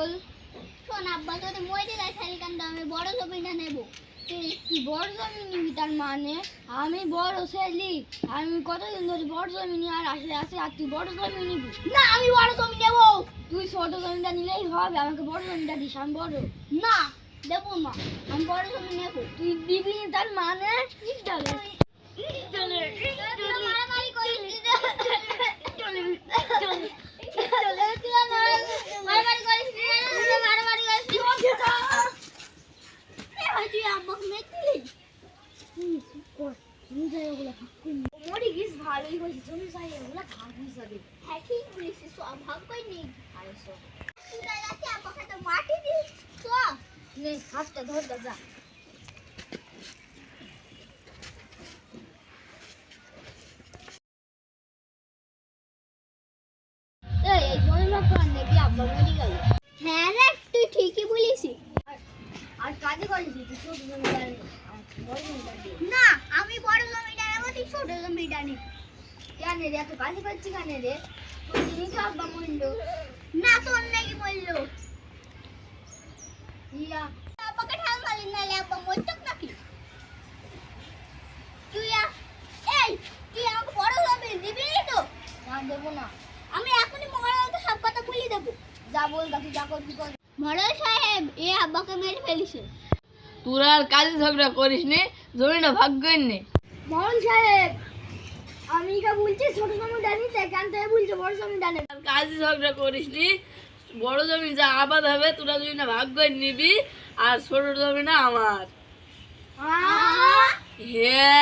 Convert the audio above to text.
বল। শোন আব্বা যদি মরে যায় তাহলে কিন্তু আমি বড় জমিটা নেব। বড় জমি নিবি তার মানে? আমি বড় ছেলে। আমি কতদিন ধরে বড় জমি নিয়ে আর আসে আসে আর তুই বড় জমি নিবি? না আমি বড় জমি নেব। তুই ছোট জমিটা নিলেই হবে আমাকে বড় জমিটা দিস আমি বড়। না দেব না আমি বড় জমি নেব। তুই দিবি না তার মানে? ইট ডালে মারামারি করিস মারামারি করিস মারামারি করিস তুই আব্বাকে মেরে মরি গিস ভালোই হয়েছে জমি যাই ওগুলা খাবি যাবে হ্যাঁ ঠিক বলেছিস সব ভাগ করে নি আরে সব তুই যাচ্ছি আব্বাকে তো মাটি দিস সব নে হাতটা ধর দা যা এই এই জমি মাপা নেবি আব্বা মরি গেল হ্যাঁ রে তুই ঠিকই বলেছিস আর কাজে করিস তুই ছোট জমিটা নে আমি বড় জমিটা নেব তুই ছোট জমিটা নি কেন রে এত করছি কেন রে? আব্বা মরলো না তোর নাকি বলল। ইয়া। আব্বাকে ঠাল মারি নালে আব্বা মরতক নাকি? তুই এই তুই আমাকে বড় জমি দিবি তো? না দেবো না। আমি এখনই মহারাজকে সব কথা বলে দেবো। যা বল তুই যা করবি কর। মহারাজ সাহেব এ আব্বাকে মেরে ফেলিছে। তোরা আর কাজে ঝগড়া করিস নি জমিটা ভাগ করে নে। মোহন সাহেব আমি কা বলছি ছোট জমিটা নিতে কেন থেকে বলছে? বড় জমিটা নেবে আর কাজে ঝগড়া করিস নি বড় জমি যা আবাদ হবে তোরা জমিটা ভাগ করে নিবি আর ছোট জমিটা আমার। আহ! হ্যাঁ।